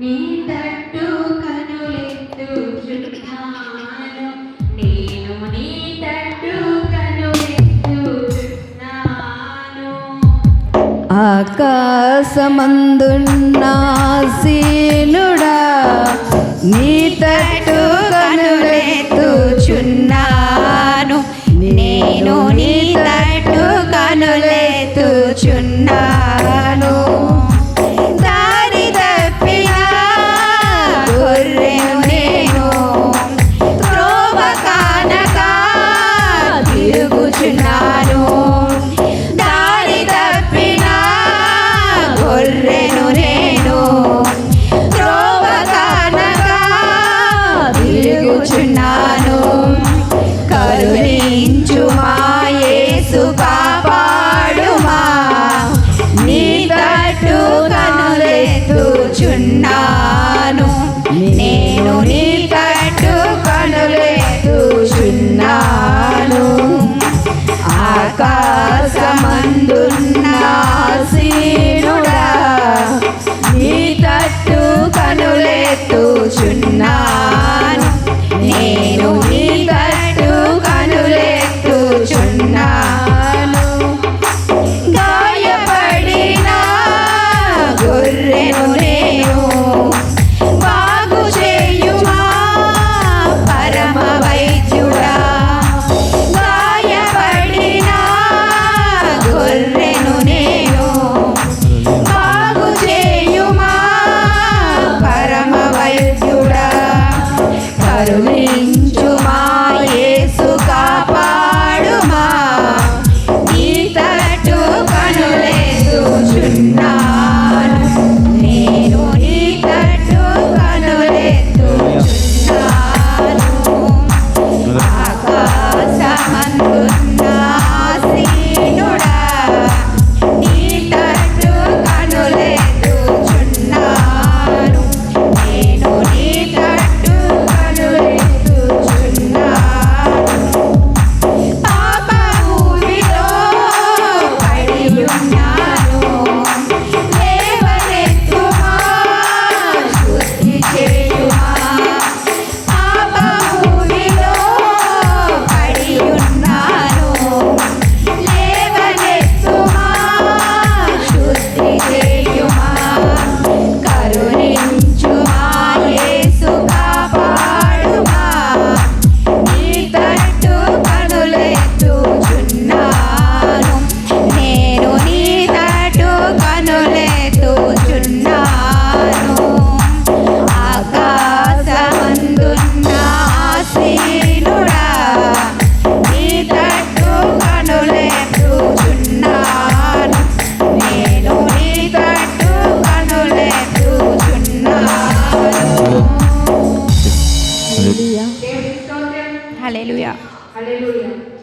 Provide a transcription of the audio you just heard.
నీ తట్టు నీ తట్టు కనులెత్తు చున్నాను నేను నీ తట్టు ఉన్నాను నేను నీ కట్టు కనులేస్తున్నాను ఆకాశమందున్నా సీనుడా నీ I'm good. Aleluya. Aleluya.